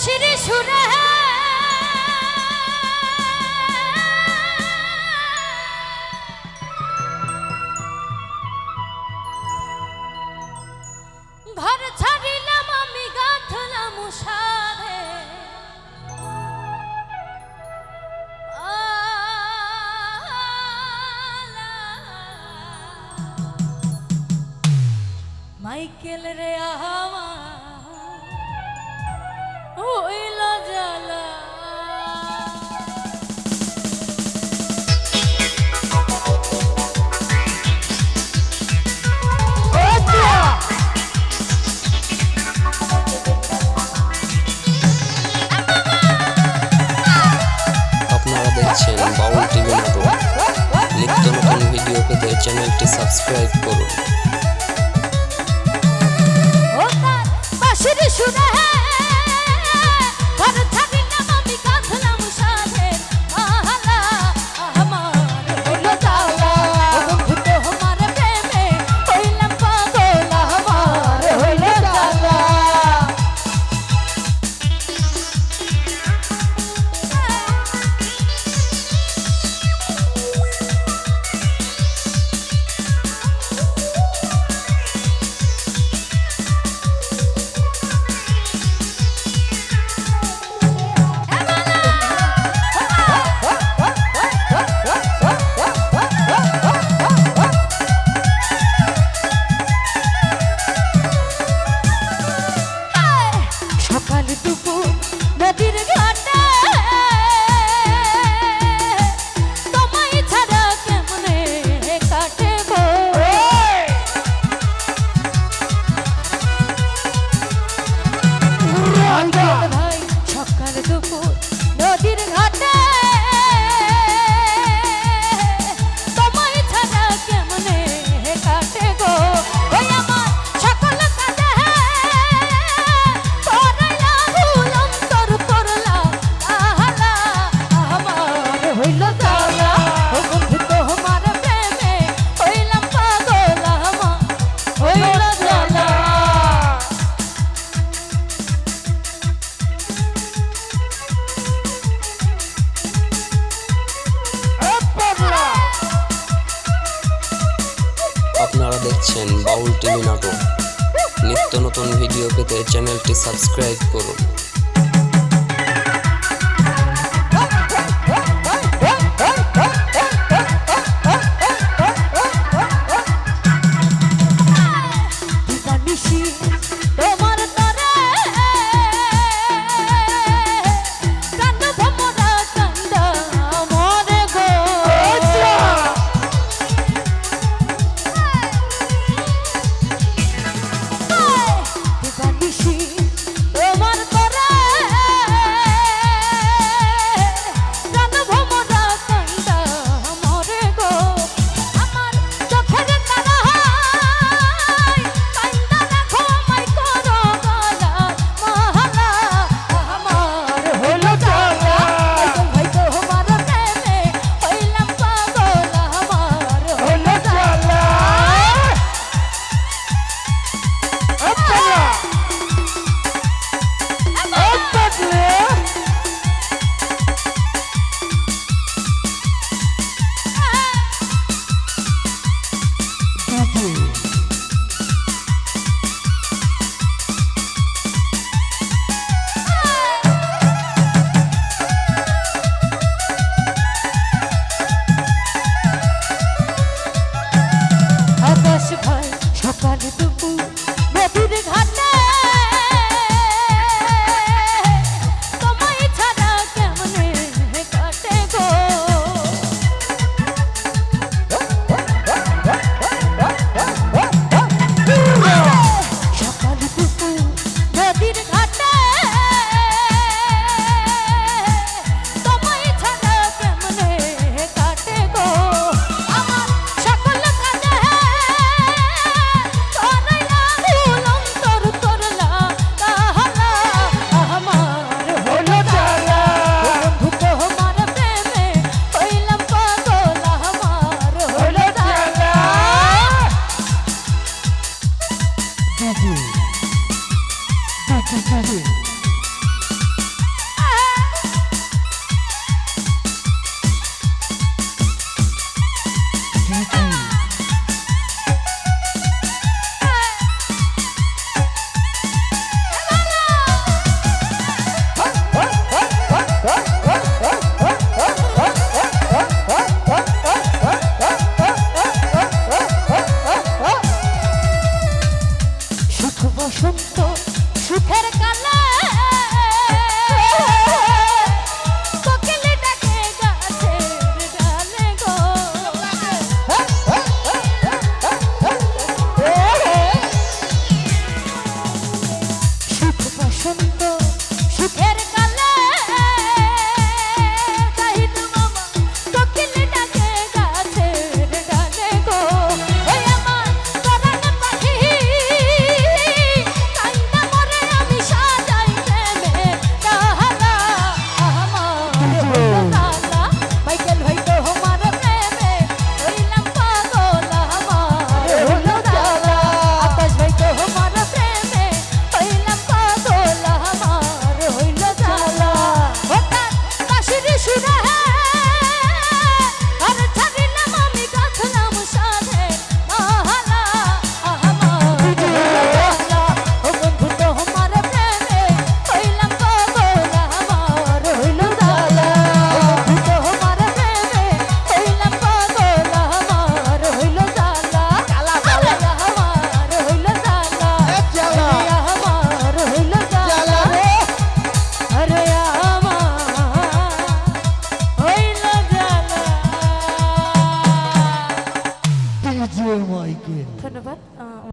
বাঁশির সুরে। ঘর ছাড়িলাম আমি গাঁথলাম সারে মাইকেল রে আহা। আপনারা দেখছেন বাউল টিভি নাটক। নিত্য নতুন ভিডিও পেতে চ্যানেলটি সাবস্ক্রাইব করুন। দেখছেন বাউল টিভি নাটক। নিত্য নতুন ভিডিও পেতে চ্যানেলটি সাবস্ক্রাইব করুন। Ooh. Back to City.